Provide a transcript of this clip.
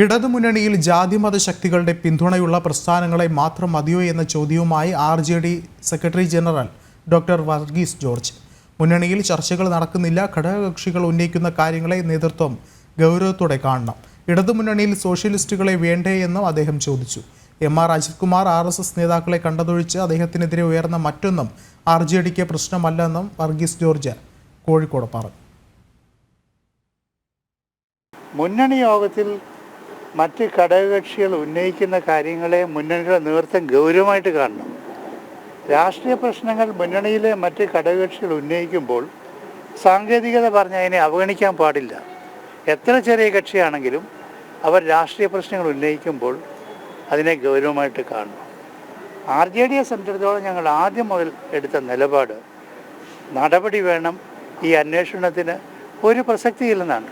ഇടതുമുന്നണിയിൽ ജാതിമത ശക്തികളുടെ പിന്തുണയുള്ള പ്രസ്ഥാനങ്ങളെ മാത്രം മതിയോ എന്ന ചോദ്യവുമായി R J D secretary general doctor Varghese George. മുന്നണിയിൽ ചർച്ചകൾ നടക്കുന്നില്ല ഘടകകക്ഷികൾ ഉന്നയിക്കുന്ന കാര്യങ്ങളെ നേതൃത്വം ഗൗരവത്തോടെ കാണണം. ഇടതുമുന്നണിയിൽ സോഷ്യലിസ്റ്റുകളെ വേണ്ടേ എന്നും അദ്ദേഹം ചോദിച്ചു. M R Ajith Kumar R S S നേതാക്കളെ കണ്ടതൊഴിച്ച് അദ്ദേഹത്തിനെതിരെ ഉയർന്ന മറ്റൊന്നും ആർ ജെ ഡിക്ക് പ്രശ്നമല്ലെന്നും വർഗീസ് ജോർജ് കോഴിക്കോട് പറഞ്ഞു. മുന്നണി യോഗത്തിൽ മറ്റ് ഘടകകക്ഷികൾ ഉന്നയിക്കുന്ന കാര്യങ്ങളെ മുന്നണിയുടെ നേതൃത്വം ഗൗരവമായിട്ട് കാണണം. രാഷ്ട്രീയ പ്രശ്നങ്ങൾ മുന്നണിയിലെ മറ്റ് ഘടകകക്ഷികൾ ഉന്നയിക്കുമ്പോൾ സാങ്കേതികത പറഞ്ഞ് അതിനെ അവഗണിക്കാൻ പാടില്ല. എത്ര ചെറിയ കക്ഷിയാണെങ്കിലും അവർ രാഷ്ട്രീയ പ്രശ്നങ്ങൾ ഉന്നയിക്കുമ്പോൾ അതിനെ ഗൗരവമായിട്ട് കാണണം. ആർ ജെ ഡിയെ സംബന്ധിച്ചിടത്തോളം ഞങ്ങൾ ആദ്യം മുതൽ എടുത്ത നിലപാട് നടപടി വേണം ഈ അന്വേഷണത്തിന് ഒരു പ്രസക്തിയില്ലെന്നാണ്.